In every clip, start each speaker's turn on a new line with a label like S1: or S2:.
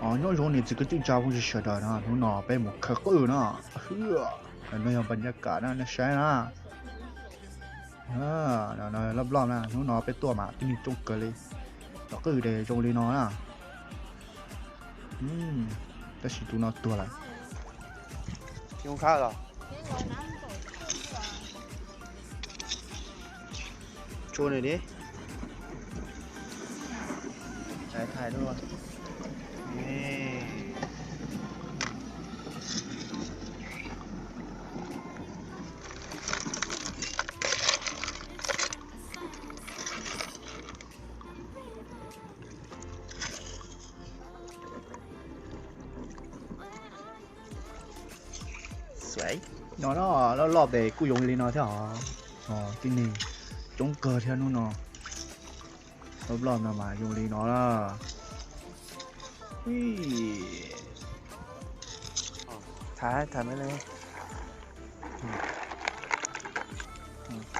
S1: 哦，那种你这个就家伙是晓得呢，侬脑袋么可够呢，呵，那要บรรยากาศนะนะใช่นะเออนะนะรอบๆนะ侬脑ไปตัวมาที่นี่จงเกเลยแล้วก็เดี๋ยวจงเลยนอนนะอืมแต่สิตัวนอนตัวละ
S2: 用看了，โชว์หน่อยดิถ่ายถ่ายด้วย นี่สวย
S1: นอนแล้วรอบเดี๋ยวกูยงเลยนอนเถ อุ้ยท้า
S2: ทำไม่เลย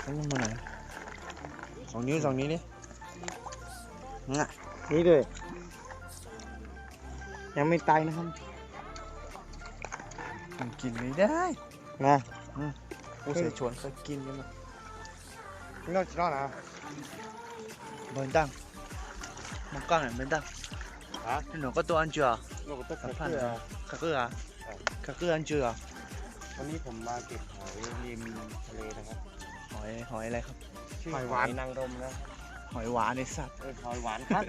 S2: ต้องมาไหนสองนิ้วสองนิ้วนี่ง่ะนี่เลยยังไม่ตายนะครับมันกินไม่ได้นะผู้เสียชวนเคยกินกันมา
S3: ไม่ต้องจีนอะ
S2: เบิร์นดังมังกรเนี่เบิร์นดัง
S3: 啊？
S2: นี่หนูก็ตัวอันเจือ
S3: 那我都可
S2: ผ่าน
S3: 是
S2: เหรอ
S3: 啊。
S2: คาเกอร์อ่ะคาเกอร์อันเจือ
S3: วันนี้ผมมาเก็บหอยริมทะเลนะครับ
S2: หอยหอยอะไรครับ
S3: ชื่อหอยหวานนางรมนะ
S2: หอยหวานในสัตว์
S3: เออหอยหวานครับ